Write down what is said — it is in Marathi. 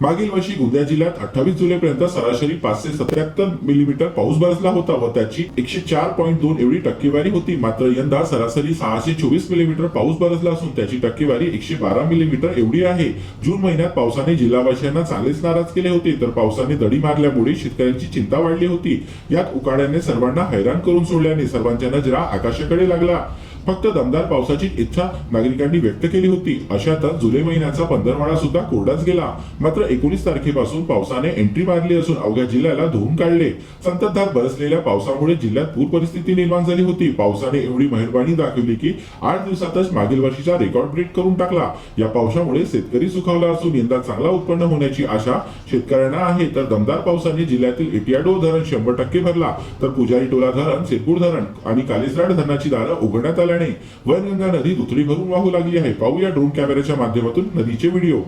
मागील वर्षी गोंदिया जिल्ह्यात अठ्ठावीस जुलैपर्यंत सरासरी पाचशे सत्याहत्तर मिलीमीटर पाऊस बरसला होता व त्याची एकशे चार पॉईंट दोन एवढी टक्केवारी होती. मात्र यंदा सरासरी सहाशे चोवीस मिलीमीटर पाऊस बरसला असून त्याची टक्केवारी एकशे बारा मिलीमीटर एवढी आहे. जून महिन्यात पावसाने जिल्हावासियांना चांगलेच नाराज केले होते तर पावसाने दडी मारल्यामुळे शेतकऱ्यांची चिंता वाढली होती. यात उकाड्याने सर्वांना हैराण करून सोडल्याने सर्वांच्या नजरा आकाशाकडे लागला. फक्त दमदार पावसाची इच्छा नागरिकांनी व्यक्त केली होती. अशातच जुलै महिन्याचा पंधरवाडा सुद्धा कोरडाच गेला. मात्र एकोणीस तारखेपासून पावसाने एंट्री मारली असून अवघ्या जिल्ह्याला धुवून काढले. संततधार बरसलेल्या पावसामुळे जिल्ह्यात पूर परिस्थिती निर्माण झाली होती. पावसाने एवढी मेहरबानी दाखवली की आठ दिवसातच मागील वर्षीचा रेकॉर्ड ब्रेक करून टाकला. या पावसामुळे शेतकरी सुखावला असून यंदा चांगला उत्पन्न होण्याची आशा शेतकऱ्यांना आहे. तर दमदार पावसाने जिल्ह्यातील एटियाडो धरण शंभर टक्के भरला. तर पुजारी टोला धरण सिरपूर धरण आणि कालिसराड धरणाची दारं उघडण्यात आली आल्याने वैनगंगा नदी दुथडी भरून वाहू लागली आहे. पाहूया ड्रोन कॅमेऱ्याच्या माध्यमातून नदीचे व्हिडिओ